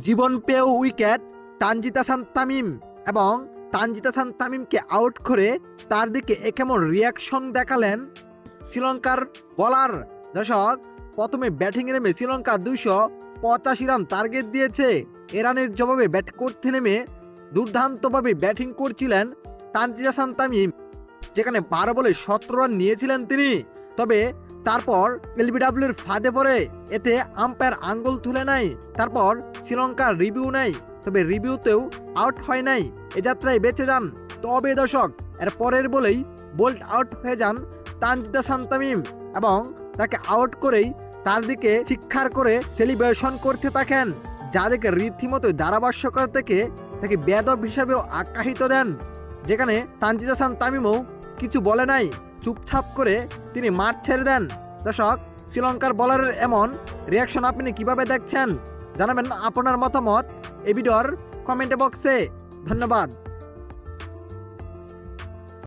জীবন পেয়েও উইকেট তানজিদ হাসান তামিম এবং তানজিদ হাসান তামিমকে আউট করে তার দিকে এ কেমন রিয়াকশন দেখালেন শ্রীলঙ্কার বলার দর্শক, প্রথমে ব্যাটিং নেমে শ্রীলঙ্কা দুইশো পঁচাশি রান টার্গেট দিয়েছে। এ রানের জবাবে ব্যাট করতে নেমে দুর্দান্তভাবে ব্যাটিং করছিলেন তানজিদ হাসান তামিম যেখানে বারো বলে সতেরো রান নিয়েছিলেন তিনি। তবে তারপর এলবিডাব্লিউর ফাঁদে পড়ে। এতে আম্পায়ার আঙ্গুল তুলে নাই তারপর শ্রীলঙ্কার রিভিউ নেই তবে রিভিউতেও আউট হয় নাই। এ যাত্রায় বেঁচে যান। তবে দর্শক, এর পরের বলেই বোল্ট আউট হয়ে যান তানজিদ হাসান তামিম এবং তাকে আউট করেই তার দিকে শিক্ষার করে সেলিব্রেশন করতে থাকেন, যাদেরকে রীতিমতো ধারাভাষ্যকর থেকে তাকে বেদব হিসাবেও আখ্যায়িত দেন। যেখানে তানজিদ হাসান তামিমও কিছু বলে নাই, চুপচাপ করে তিনি মাঠ ছেড়ে দেন। দর্শক, শ্রীলঙ্কার বলারের এমন রিয়াকশন আপনি কীভাবে দেখছেন? জানাবেন আপনার মতামত এই ভিডিওর কমেন্ট বক্সে ধন্যবাদ।